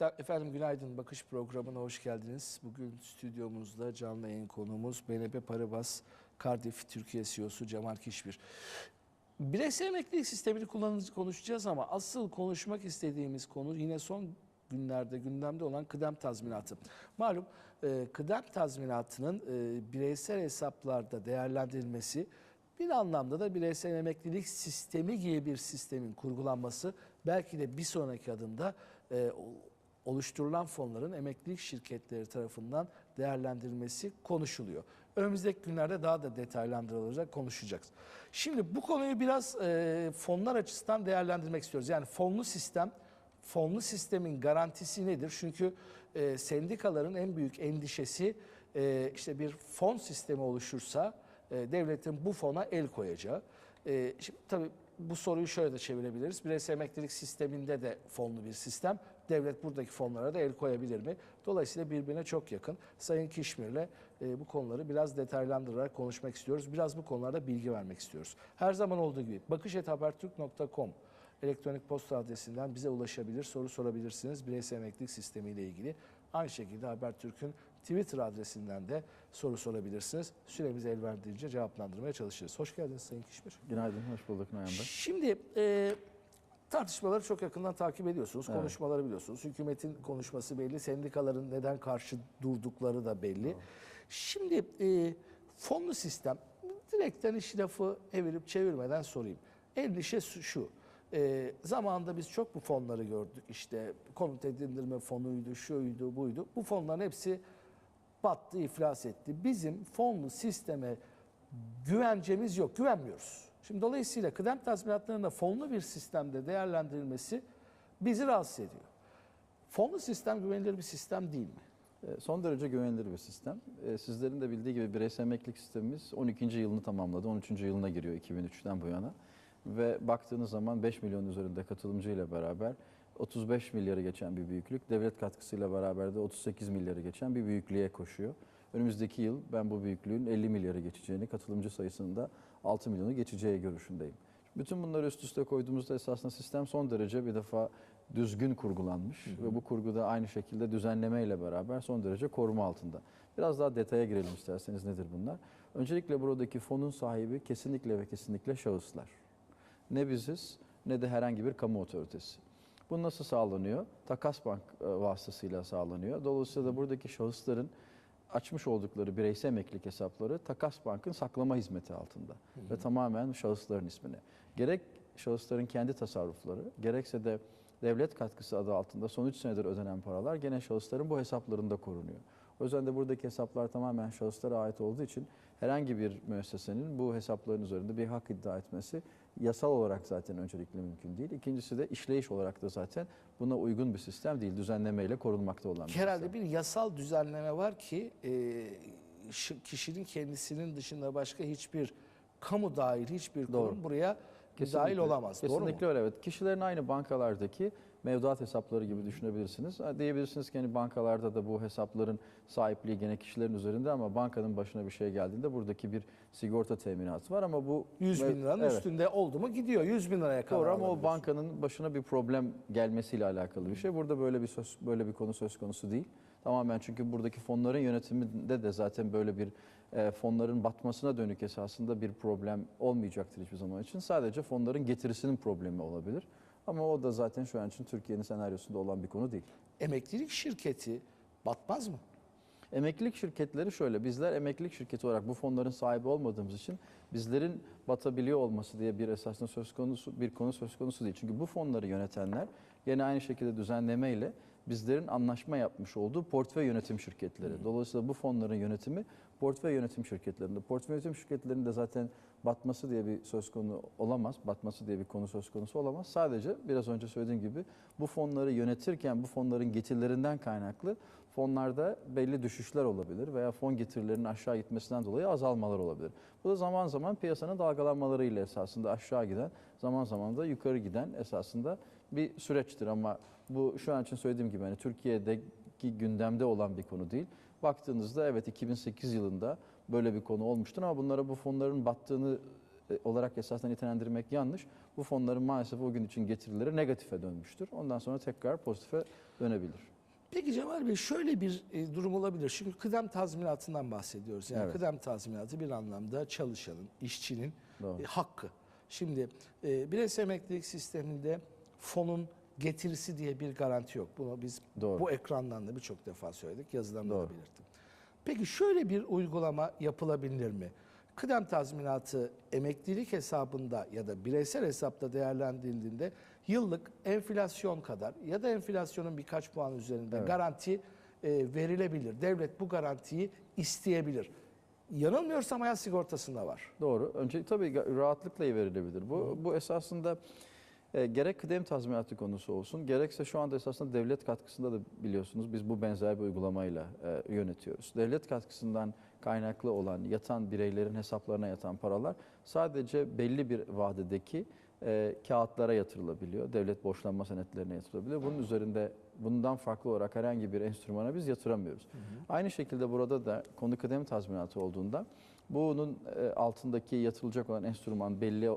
Efendim günaydın. Bakış programına hoş geldiniz. Bugün stüdyomuzda canlı yayın konuğumuz BNP Paribas Cardiff Türkiye CEO'su Cemal Kişbir. Bireysel emeklilik sistemini kullanıcı konuşacağız ama asıl konuşmak istediğimiz konu yine son günlerde gündemde olan kıdem tazminatı. Malum e, kıdem tazminatının e, bireysel hesaplarda değerlendirilmesi bir anlamda da bireysel emeklilik sistemi gibi bir sistemin kurgulanması belki de bir sonraki adımda e, oluşturulan fonların emeklilik şirketleri tarafından değerlendirilmesi konuşuluyor. Önümüzdeki günlerde daha da detaylandırılacak konuşacağız. Şimdi bu konuyu biraz e, fonlar açısından değerlendirmek istiyoruz. Yani fonlu sistem, fonlu sistemin garantisi nedir? Çünkü e, sendikaların en büyük endişesi e, işte bir fon sistemi oluşursa e, devletin bu fona el koyacağı. E, şimdi tabii bu soruyu şöyle de çevirebiliriz. Bireysel emeklilik sisteminde de fonlu bir sistem. Devlet buradaki fonlara da el koyabilir mi? Dolayısıyla birbirine çok yakın. Sayın Kişmir'le e, bu konuları biraz detaylandırarak konuşmak istiyoruz. Biraz bu konularda bilgi vermek istiyoruz. Her zaman olduğu gibi bakışetabertürk.com elektronik posta adresinden bize ulaşabilir, soru sorabilirsiniz bireysel emeklilik sistemi ile ilgili. Aynı şekilde Habertürk'ün Twitter adresinden de soru sorabilirsiniz. Süremiz el verdiğince cevaplandırmaya çalışırız. Hoş geldiniz Sayın Kişmir. Günaydın, hoş bulduk Noyan Bey. Şimdi e, tartışmaları çok yakından takip ediyorsunuz. Evet. Konuşmaları biliyorsunuz. Hükümetin konuşması belli. Sendikaların neden karşı durdukları da belli. Şimdi e, fonlu sistem direkten iş lafı evirip çevirmeden sorayım. Endişe şu. E, zamanında biz çok bu fonları gördük. İşte konut edindirme fonuydu, şuydu, buydu. Bu fonların hepsi battı, iflas etti. Bizim fonlu sisteme güvencemiz yok, güvenmiyoruz. Şimdi dolayısıyla kıdem tazminatlarının fonlu bir sistemde değerlendirilmesi bizi rahatsız ediyor. Fonlu sistem güvenilir bir sistem değil mi? E, Son derece güvenilir bir sistem. E, Sizlerin de bildiği gibi bireysel emeklilik sistemimiz 12. yılını tamamladı. 13. yılına giriyor 2003'ten bu yana. Ve baktığınız zaman 5 milyon üzerinde katılımcı ile beraber 35 milyarı geçen bir büyüklük, devlet katkısıyla beraber de 38 milyarı geçen bir büyüklüğe koşuyor. Önümüzdeki yıl ben bu büyüklüğün 50 milyarı geçeceğini, katılımcı sayısında 6 milyonu geçeceği görüşündeyim. Bütün bunları üst üste koyduğumuzda esasında sistem son derece bir defa düzgün kurgulanmış ve bu kurguda aynı şekilde düzenleme ile beraber son derece koruma altında. Biraz daha detaya girelim isterseniz nedir bunlar? Öncelikle buradaki fonun sahibi kesinlikle ve kesinlikle şahıslar. Ne biziz ne de herhangi bir kamu otoritesi. Bu nasıl sağlanıyor? Takas bank e, vasıtasıyla sağlanıyor. Dolayısıyla da buradaki şahısların açmış oldukları bireysel emeklilik hesapları Takas Bank'ın saklama hizmeti altında ve tamamen şahısların ismine. Gerek şahısların kendi tasarrufları, gerekse de devlet katkısı adı altında son 3 senedir ödenen paralar gene şahısların bu hesaplarında korunuyor. O yüzden de buradaki hesaplar tamamen şahıslara ait olduğu için herhangi bir müessesenin bu hesapların üzerinde bir hak iddia etmesi yasal olarak zaten öncelikle mümkün değil. İkincisi de işleyiş olarak da zaten buna uygun bir sistem değil. Düzenlemeyle korunmakta olan bir Herhalde sistem. bir yasal düzenleme var ki e, kişinin kendisinin dışında başka hiçbir kamu dahil hiçbir Doğru. kurum buraya Kesinlikle. dahil olamaz. Doğru mu? Kesinlikle öyle evet. Kişilerin aynı bankalardaki mevduat hesapları gibi düşünebilirsiniz. Diyebilirsiniz ki hani bankalarda da bu hesapların sahipliği gene kişilerin üzerinde ama bankanın başına bir şey geldiğinde buradaki bir sigorta teminatı var ama bu 100 bin liranın Evet. üstünde oldu mu gidiyor. 100 bin liraya kadar Doğru ama o bankanın başına bir problem gelmesiyle alakalı bir şey. Burada böyle bir söz, böyle bir konu söz konusu değil. Tamamen çünkü buradaki fonların yönetiminde de zaten böyle bir e, fonların batmasına dönük esasında bir problem olmayacaktır hiçbir zaman için. Sadece fonların getirisinin problemi olabilir. Ama o da zaten şu an için Türkiye'nin senaryosunda olan bir konu değil. Emeklilik şirketi batmaz mı? Emeklilik şirketleri şöyle, bizler emeklilik şirketi olarak bu fonların sahibi olmadığımız için bizlerin batabiliyor olması diye bir esasında söz konusu bir konu söz konusu değil. Çünkü bu fonları yönetenler yine aynı şekilde düzenleme ile bizlerin anlaşma yapmış olduğu portföy yönetim şirketleri. Dolayısıyla bu fonların yönetimi portföy yönetim şirketlerinde. Portföy yönetim şirketlerinde zaten batması diye bir söz konu olamaz, batması diye bir konu söz konusu olamaz. Sadece biraz önce söylediğim gibi bu fonları yönetirken bu fonların getirilerinden kaynaklı fonlarda belli düşüşler olabilir veya fon getirilerinin aşağı gitmesinden dolayı azalmalar olabilir. Bu da zaman zaman piyasanın dalgalanmalarıyla esasında aşağı giden, zaman zaman da yukarı giden esasında bir süreçtir ama bu şu an için söylediğim gibi hani Türkiye'deki gündemde olan bir konu değil. Baktığınızda evet 2008 yılında böyle bir konu olmuştur ama bunlara bu fonların battığını e, olarak esasında nitelendirmek yanlış. Bu fonların maalesef o gün için getirileri negatife dönmüştür. Ondan sonra tekrar pozitife dönebilir. Peki Cemal Bey şöyle bir e, durum olabilir. Şimdi kıdem tazminatından bahsediyoruz. Yani Evet. kıdem tazminatı bir anlamda çalışanın, işçinin Doğru. e, hakkı. Şimdi e, bireysel emeklilik sisteminde fonun getirisi diye bir garanti yok. Bunu biz Doğru. bu ekrandan da birçok defa söyledik, yazılarımda da belirttim. Peki şöyle bir uygulama yapılabilir mi? Kıdem tazminatı emeklilik hesabında ya da bireysel hesapta değerlendirildiğinde yıllık enflasyon kadar ya da enflasyonun birkaç puan üzerinde Evet. garanti e, verilebilir. Devlet bu garantiyi isteyebilir. Yanılmıyorsam hayat sigortasında var. Doğru. Önce tabii rahatlıkla verilebilir. Bu bu esasında e, gerek kıdem tazminatı konusu olsun, gerekse şu anda esasında devlet katkısında da biliyorsunuz biz bu benzer bir uygulamayla e, yönetiyoruz. Devlet katkısından kaynaklı olan yatan bireylerin hesaplarına yatan paralar sadece belli bir vadedeki e, kağıtlara yatırılabiliyor. Devlet borçlanma senetlerine yatırılabiliyor. Bunun üzerinde bundan farklı olarak herhangi bir enstrümana biz yatıramıyoruz. Aynı şekilde burada da konu kıdem tazminatı olduğunda bunun e, altındaki yatırılacak olan enstrüman belli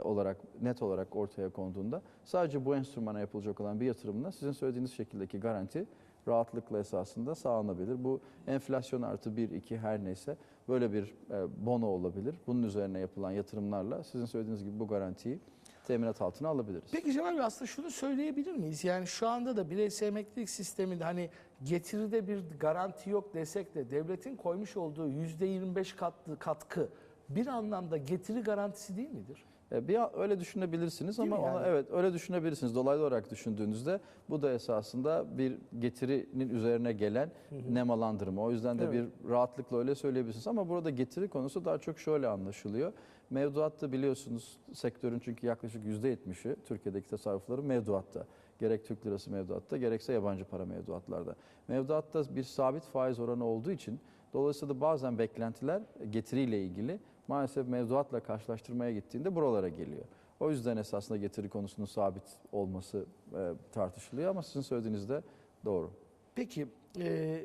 olarak net olarak ortaya konduğunda sadece bu enstrümana yapılacak olan bir yatırımla sizin söylediğiniz şekildeki garanti rahatlıkla esasında sağlanabilir. Bu enflasyon artı 1, 2 her neyse böyle bir e, bono olabilir. Bunun üzerine yapılan yatırımlarla sizin söylediğiniz gibi bu garantiyi teminat altına alabiliriz. Peki Cemal Bey aslında şunu söyleyebilir miyiz? Yani şu anda da bireysel emeklilik sisteminde hani getiride bir garanti yok desek de devletin koymuş olduğu %25 katlı katkı bir anlamda getiri garantisi değil midir? E, Bir öyle düşünebilirsiniz Değil ama mi ona yani? evet öyle düşünebilirsiniz. Dolaylı olarak düşündüğünüzde bu da esasında bir getirinin üzerine gelen nemalandırma. O yüzden de Evet. bir rahatlıkla öyle söyleyebilirsiniz. Ama burada getiri konusu daha çok şöyle anlaşılıyor. Mevduatta biliyorsunuz sektörün çünkü yaklaşık %70'i Türkiye'deki tasarrufları mevduatta. Gerek Türk lirası mevduatta gerekse yabancı para mevduatlarda. Mevduatta bir sabit faiz oranı olduğu için dolayısıyla da bazen beklentiler getiriyle ilgili maalesef mevduatla karşılaştırmaya gittiğinde buralara geliyor. O yüzden esasında getiri konusunun sabit olması e, tartışılıyor ama sizin söylediğiniz de doğru. Peki e,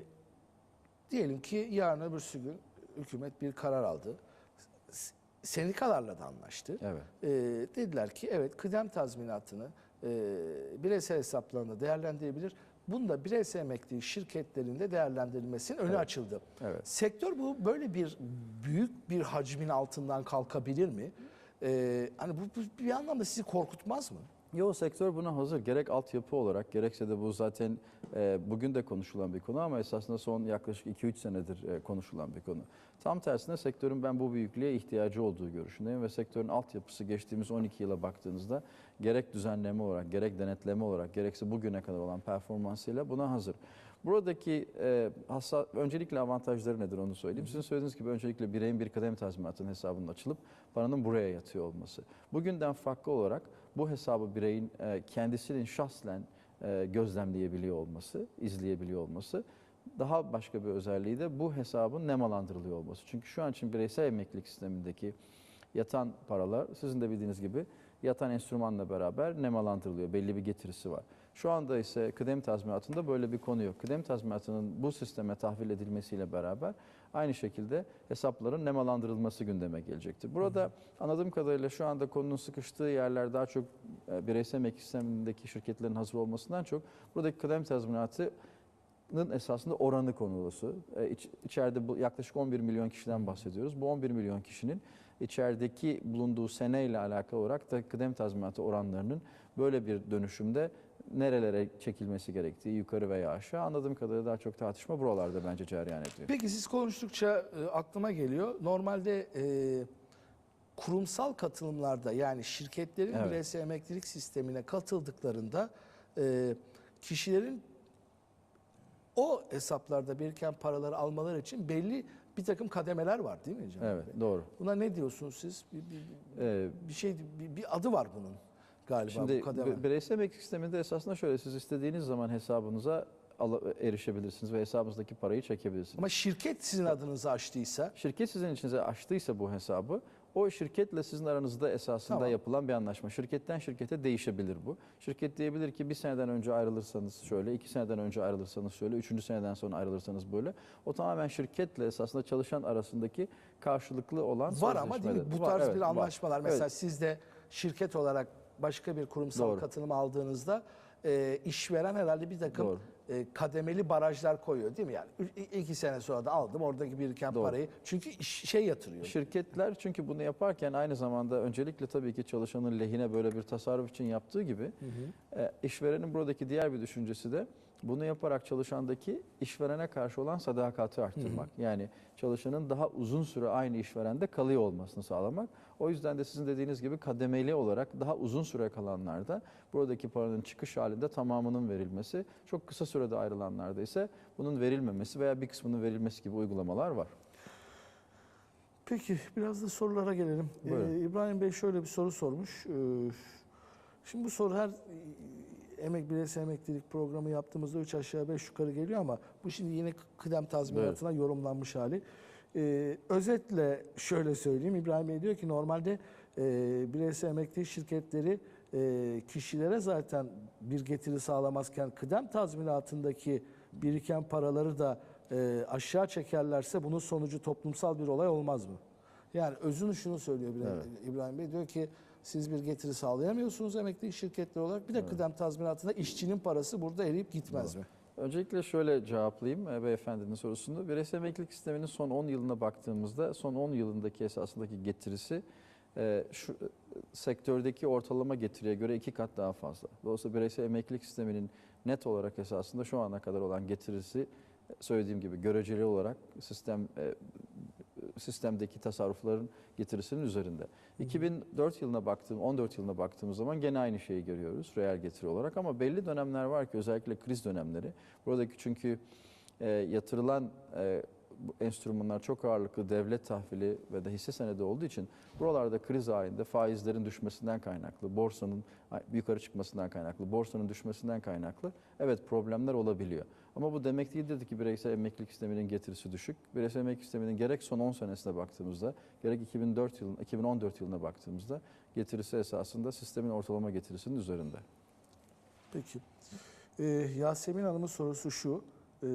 diyelim ki yarın öbürsü gün hükümet bir karar aldı. Sendikalarla da anlaştı. Evet. E, dediler ki evet kıdem tazminatını e, bireysel hesaplarında değerlendirebilir. Bunda bireysel emeklilik şirketlerinde değerlendirilmesinin önü Evet. açıldı. Evet. Sektör bu böyle bir büyük bir hacmin altından kalkabilir mi? E, hani bu, bu bir anlamda sizi korkutmaz mı? Yo sektör buna hazır. Gerek altyapı olarak gerekse de bu zaten e, bugün de konuşulan bir konu ama esasında son yaklaşık 2-3 senedir e, konuşulan bir konu. Tam tersine sektörün ben bu büyüklüğe ihtiyacı olduğu görüşündeyim ve sektörün altyapısı geçtiğimiz 12 yıla baktığınızda gerek düzenleme olarak, gerek denetleme olarak, gerekse bugüne kadar olan performansıyla buna hazır. Buradaki e, hassa, öncelikle avantajları nedir onu söyleyeyim. Sizin söylediğiniz gibi öncelikle bireyin bir kadem tazminatının hesabının açılıp paranın buraya yatıyor olması. Bugünden farklı olarak bu hesabı bireyin e, kendisinin şahsen e, gözlemleyebiliyor olması, izleyebiliyor olması. Daha başka bir özelliği de bu hesabın nemalandırılıyor olması. Çünkü şu an için bireysel emeklilik sistemindeki yatan paralar sizin de bildiğiniz gibi yatan enstrümanla beraber nemalandırılıyor. Belli bir getirisi var. Şu anda ise kıdem tazminatında böyle bir konu yok. Kıdem tazminatının bu sisteme tahvil edilmesiyle beraber aynı şekilde hesapların nemalandırılması gündeme gelecektir. Burada anladığım kadarıyla şu anda konunun sıkıştığı yerler daha çok e, bireysel emeklilik sistemindeki şirketlerin hazır olmasından çok buradaki kıdem tazminatının esasında oranı konusu. E, iç- içeride bu yaklaşık 11 milyon kişiden bahsediyoruz. Bu 11 milyon kişinin içerideki bulunduğu seneyle alakalı olarak da kıdem tazminatı oranlarının böyle bir dönüşümde nerelere çekilmesi gerektiği yukarı veya aşağı anladığım kadarıyla daha çok tartışma buralarda bence cereyan ediyor. Peki siz konuştukça e, aklıma geliyor. Normalde e, kurumsal katılımlarda yani şirketlerin Evet. bireysel emeklilik sistemine katıldıklarında e, kişilerin o hesaplarda biriken paraları almaları için belli bir takım kademeler var değil mi Can Evet Bey? doğru. Buna ne diyorsunuz siz? Bir, bir, Ee, bir şey bir, bir adı var bunun galiba Şimdi bu kademe. bi- bireysel emeklilik sisteminde esasında şöyle siz istediğiniz zaman hesabınıza erişebilirsiniz ve hesabınızdaki parayı çekebilirsiniz. Ama şirket sizin adınızı açtıysa Şirket sizin içinize açtıysa bu hesabı O şirketle sizin aranızda esasında Tamam. yapılan bir anlaşma. Şirketten şirkete değişebilir bu. Şirket diyebilir ki bir seneden önce ayrılırsanız şöyle, iki seneden önce ayrılırsanız şöyle, üçüncü seneden sonra ayrılırsanız böyle. O tamamen şirketle esasında çalışan arasındaki karşılıklı olan Var ama değil mi? Bu Var, tarz evet, bir var. anlaşmalar. Mesela Evet. siz de şirket olarak başka bir kurumsal Doğru. katılım aldığınızda e, işveren herhalde bir takım Doğru. e, kademeli barajlar koyuyor değil mi? Yani iki sene sonra da aldım oradaki biriken Doğru. parayı. Çünkü iş- şey yatırıyor. Şirketler çünkü bunu yaparken aynı zamanda öncelikle tabii ki çalışanın lehine böyle bir tasarruf için yaptığı gibi e, işverenin buradaki diğer bir düşüncesi de bunu yaparak çalışandaki işverene karşı olan sadakati arttırmak. Yani çalışanın daha uzun süre aynı işverende kalıyor olmasını sağlamak. O yüzden de sizin dediğiniz gibi kademeli olarak daha uzun süre kalanlarda buradaki paranın çıkış halinde tamamının verilmesi, çok kısa sürede ayrılanlarda ise bunun verilmemesi veya bir kısmının verilmesi gibi uygulamalar var. Peki biraz da sorulara gelelim. Ee. İbrahim Bey şöyle bir soru sormuş. Ee, şimdi bu soru her emek bireysel emeklilik programı yaptığımızda 3 aşağı 5 yukarı geliyor ama bu şimdi yine kıdem tazminatına yorumlanmış hali. Ee, özetle şöyle söyleyeyim. İbrahim Bey diyor ki normalde e, bireysel emeklilik şirketleri e, kişilere zaten bir getiri sağlamazken kıdem tazminatındaki biriken paraları da e, aşağı çekerlerse bunun sonucu toplumsal bir olay olmaz mı? Yani özünü şunu söylüyor İbrahim, İbrahim Bey diyor ki siz bir getiri sağlayamıyorsunuz emeklilik şirketleri olarak bir de kıdem tazminatında işçinin parası burada eriyip gitmez mi? Öncelikle şöyle cevaplayayım e, beyefendinin sorusunu. Bireysel emeklilik sisteminin son 10 yılına baktığımızda son 10 yılındaki esasındaki getirisi e, şu e, sektördeki ortalama getiriye göre iki kat daha fazla. Dolayısıyla bireysel emeklilik sisteminin net olarak esasında şu ana kadar olan getirisi söylediğim gibi göreceli olarak sistem e, sistemdeki tasarrufların getirisinin üzerinde. 2004 yılına baktığım, 14 yılına baktığımız zaman gene aynı şeyi görüyoruz reel getiri olarak ama belli dönemler var ki özellikle kriz dönemleri. Buradaki çünkü e, yatırılan e, bu enstrümanlar çok ağırlıklı devlet tahvili ve de hisse senedi olduğu için buralarda kriz halinde faizlerin düşmesinden kaynaklı, borsanın yukarı çıkmasından kaynaklı, borsanın düşmesinden kaynaklı evet problemler olabiliyor. Ama bu demek değildir ki bireysel emeklilik sisteminin getirisi düşük. Bireysel emeklilik sisteminin gerek son 10 senesine baktığımızda, gerek 2004 yılın, 2014 yılına baktığımızda getirisi esasında sistemin ortalama getirisinin üzerinde. Peki. Ee, Yasemin Hanım'ın sorusu şu. Ee,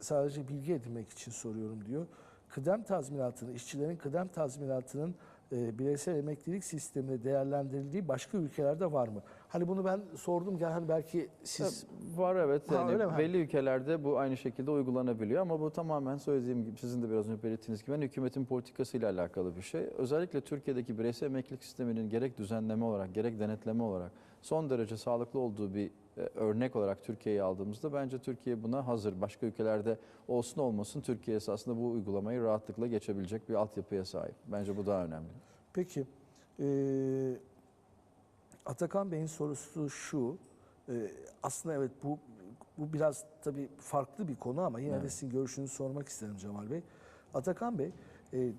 sadece bilgi edinmek için soruyorum diyor. Kıdem tazminatını, işçilerin kıdem tazminatının e, bireysel emeklilik sisteminde değerlendirildiği başka ülkelerde var mı? Hani bunu ben sordum gel hani belki siz Var evet. Ha, Yani öyle mi? belli ülkelerde bu aynı şekilde uygulanabiliyor ama bu tamamen söylediğim gibi sizin de biraz önce belirttiğiniz gibi hani hükümetin politikasıyla alakalı bir şey. Özellikle Türkiye'deki bireysel emeklilik sisteminin gerek düzenleme olarak gerek denetleme olarak son derece sağlıklı olduğu bir e, örnek olarak Türkiye'yi aldığımızda bence Türkiye buna hazır. Başka ülkelerde olsun olmasın Türkiye esasında bu uygulamayı rahatlıkla geçebilecek bir altyapıya sahip. Bence bu daha önemli. Peki. Ee, Atakan Bey'in sorusu şu. Ee, aslında evet bu bu biraz tabii farklı bir konu ama yine de Evet. sizin görüşünüzü sormak isterim Cemal Bey. Atakan Bey, e,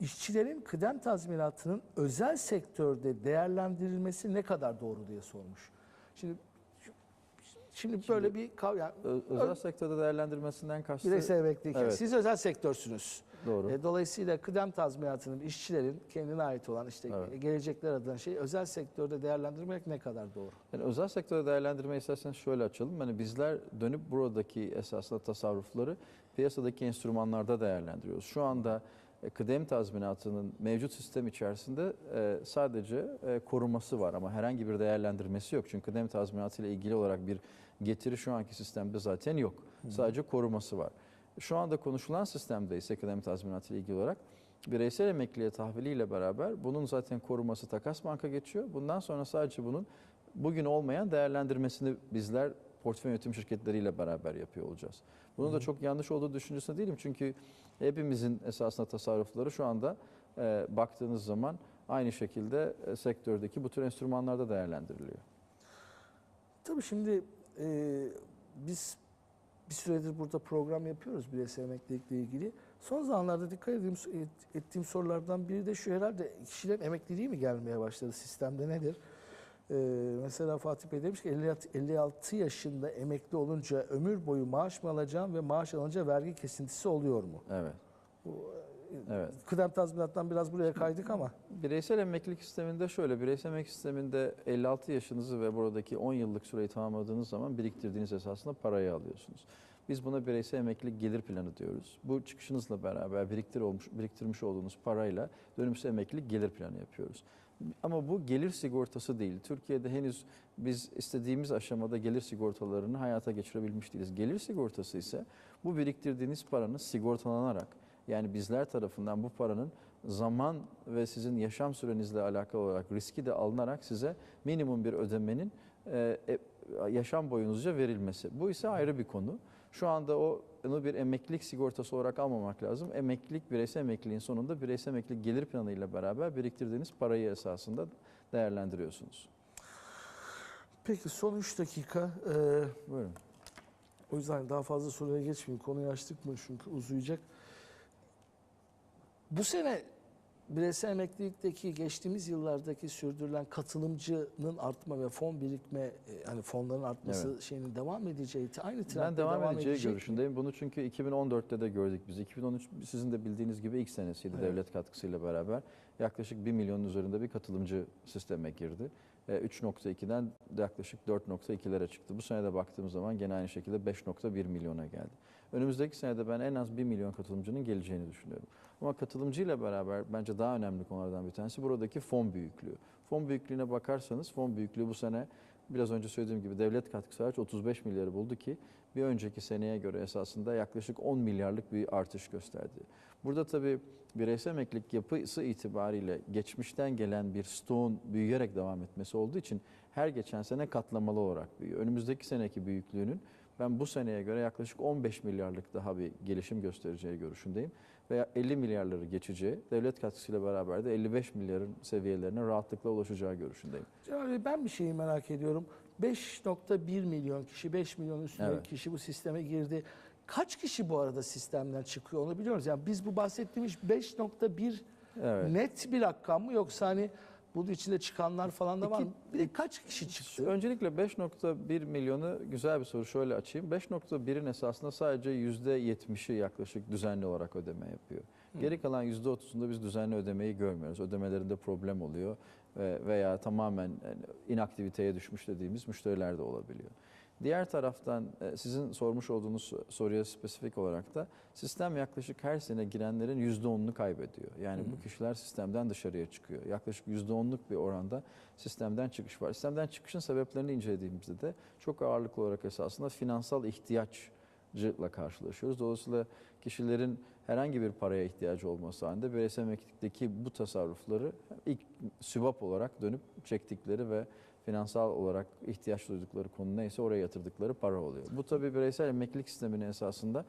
işçilerin kıdem tazminatının özel sektörde değerlendirilmesi ne kadar doğru diye sormuş. Şimdi şimdi böyle bir kav yani Ö- özel sektörde değerlendirmesinden kastı bireysel emeklilik. Evet. Siz özel sektörsünüz. doğru. E, Dolayısıyla kıdem tazminatının işçilerin kendine ait olan işte Evet. gelecekler adına şey özel sektörde değerlendirmek ne kadar doğru? Yani özel sektörde değerlendirme isterseniz şöyle açalım. Hani bizler dönüp buradaki esasında tasarrufları piyasadaki enstrümanlarda değerlendiriyoruz. Şu anda e, kıdem tazminatının mevcut sistem içerisinde e, sadece e, koruması var ama herhangi bir değerlendirmesi yok. Çünkü kıdem tazminatı ile ilgili olarak bir getiri şu anki sistemde zaten yok. Sadece koruması var. Şu anda konuşulan sistemde ise kıdem tazminatı ile ilgili olarak bireysel emekliye tahviliyle beraber bunun zaten koruması takas banka geçiyor. Bundan sonra sadece bunun bugün olmayan değerlendirmesini bizler portföy yönetim şirketleriyle beraber yapıyor olacağız. Bunun da çok yanlış olduğu düşüncesinde değilim. Çünkü hepimizin esasında tasarrufları şu anda e, baktığınız zaman aynı şekilde e, sektördeki bu tür enstrümanlarda değerlendiriliyor. Tabii şimdi e, biz bir süredir burada program yapıyoruz bireysel emeklilikle ilgili. Son zamanlarda dikkat ettiğim, et- ettiğim sorulardan biri de şu herhalde kişilerin emekliliği mi gelmeye başladı sistemde nedir? E, mesela Fatih Bey demiş ki 56, 56 yaşında emekli olunca ömür boyu maaş mı alacağım ve maaş alınca vergi kesintisi oluyor mu? Evet. Evet. Kıdem tazminattan biraz buraya kaydık ama. Bireysel emeklilik sisteminde şöyle, bireysel emeklilik sisteminde 56 yaşınızı ve buradaki 10 yıllık süreyi tamamladığınız zaman biriktirdiğiniz esasında parayı alıyorsunuz. Biz buna bireysel emeklilik gelir planı diyoruz. Bu çıkışınızla beraber biriktir olmuş, biriktirmiş olduğunuz parayla dönümsel emeklilik gelir planı yapıyoruz. Ama bu gelir sigortası değil. Türkiye'de henüz biz istediğimiz aşamada gelir sigortalarını hayata geçirebilmiş değiliz. Gelir sigortası ise bu biriktirdiğiniz paranın sigortalanarak yani bizler tarafından bu paranın zaman ve sizin yaşam sürenizle alakalı olarak riski de alınarak size minimum bir ödemenin e, e, yaşam boyunuzca verilmesi. Bu ise ayrı bir konu. Şu anda o onu bir emeklilik sigortası olarak almamak lazım. Emeklilik, bireysel emekliliğin sonunda bireysel emeklilik gelir planı ile beraber biriktirdiğiniz parayı esasında değerlendiriyorsunuz. Peki son 3 dakika. e, Buyurun. o yüzden daha fazla soruya geçmeyeyim. Konuyu açtık mı çünkü uzayacak. Bu sene bireysel emeklilikteki geçtiğimiz yıllardaki sürdürülen katılımcının artma ve fon birikme e, hani fonların artması şeyinin devam edeceği aynı trendde Ben devam, edeceği edecek mi? görüşündeyim. Bunu çünkü 2014'te de gördük biz. 2013 sizin de bildiğiniz gibi ilk senesiydi Evet. devlet katkısıyla beraber. Yaklaşık 1 milyonun üzerinde bir katılımcı sisteme girdi. E, 3.2'den yaklaşık 4.2'lere çıktı. Bu sene de baktığımız zaman gene aynı şekilde 5.1 milyona geldi. Önümüzdeki senede ben en az 1 milyon katılımcının geleceğini düşünüyorum. Ama katılımcıyla beraber bence daha önemli konulardan bir tanesi buradaki fon büyüklüğü. Fon büyüklüğüne bakarsanız fon büyüklüğü bu sene biraz önce söylediğim gibi devlet katkısı hariç 35 milyarı buldu ki bir önceki seneye göre esasında yaklaşık 10 milyarlık bir artış gösterdi. Burada tabii bireysel emeklilik yapısı itibariyle geçmişten gelen bir stoğun büyüyerek devam etmesi olduğu için her geçen sene katlamalı olarak büyüyor. Önümüzdeki seneki büyüklüğünün ben bu seneye göre yaklaşık 15 milyarlık daha bir gelişim göstereceği görüşündeyim. Veya 50 milyarları geçeceği, devlet katkısıyla beraber de 55 milyarın seviyelerine rahatlıkla ulaşacağı görüşündeyim. Bey, ben bir şeyi merak ediyorum. 5.1 milyon kişi, 5 milyon üstünde Evet. kişi bu sisteme girdi. Kaç kişi bu arada sistemden çıkıyor onu biliyoruz. Yani biz bu bahsettiğimiz 5.1 Evet. net bir rakam mı yoksa hani bunun içinde çıkanlar falan da var mı? Bir de kaç kişi çıktı? Öncelikle 5.1 milyonu güzel bir soru şöyle açayım. 5.1'in esasında sadece %70'i yaklaşık düzenli olarak ödeme yapıyor. Geri kalan %30'unda biz düzenli ödemeyi görmüyoruz. Ödemelerinde problem oluyor ve veya tamamen inaktiviteye düşmüş dediğimiz müşteriler de olabiliyor. Diğer taraftan e, sizin sormuş olduğunuz soruya spesifik olarak da sistem yaklaşık her sene girenlerin %10'unu kaybediyor. Yani bu kişiler sistemden dışarıya çıkıyor. Yaklaşık %10'luk bir oranda sistemden çıkış var. Sistemden çıkışın sebeplerini incelediğimizde de çok ağırlıklı olarak esasında finansal ihtiyaçla karşılaşıyoruz. Dolayısıyla kişilerin herhangi bir paraya ihtiyacı olması halinde bireysel emeklilikteki bu tasarrufları ilk sübap olarak dönüp çektikleri ve finansal olarak ihtiyaç duydukları konu neyse oraya yatırdıkları para oluyor. Bu tabii bireysel emeklilik sistemini esasında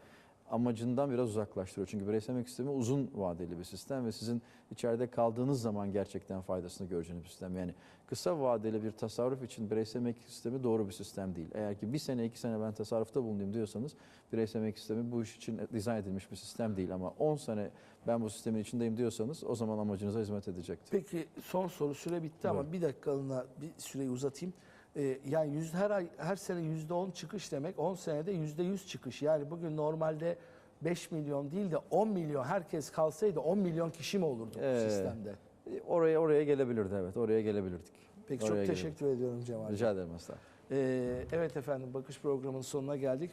amacından biraz uzaklaştırıyor. Çünkü bireysel emeklilik sistemi uzun vadeli bir sistem ve sizin içeride kaldığınız zaman gerçekten faydasını göreceğiniz bir sistem. Yani kısa vadeli bir tasarruf için bireysel emeklilik sistemi doğru bir sistem değil. Eğer ki bir sene iki sene ben tasarrufta bulunayım diyorsanız bireysel emeklilik sistemi bu iş için dizayn edilmiş bir sistem değil. Ama 10 sene ben bu sistemin içindeyim diyorsanız o zaman amacınıza hizmet edecektir. Peki son soru süre bitti ama Buyurun. bir dakikalığına bir süreyi uzatayım. Ee, yani yüz, her ay her sene yüzde on çıkış demek 10 senede yüzde yüz çıkış. Yani bugün normalde 5 milyon değil de 10 milyon herkes kalsaydı 10 milyon kişi mi olurdu bu Ee, sistemde? E, Oraya oraya gelebilirdi evet. Oraya gelebilirdik. Peki oraya çok teşekkür ediyorum Cemal. Rica ederim Aslan. Ee, evet efendim bakış programının sonuna geldik.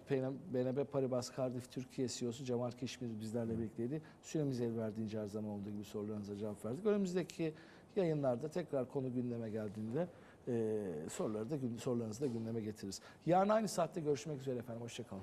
BNB Paribas Cardiff Türkiye CEO'su Cemal Kişmir bizlerle birlikteydi. Süremiz el verdiğince her zaman olduğu gibi sorularınıza cevap verdik. Önümüzdeki yayınlarda tekrar konu gündeme geldiğinde e, soruları da sorularınızı da gündeme getiririz. Yarın aynı saatte görüşmek üzere efendim. Hoşçakalın.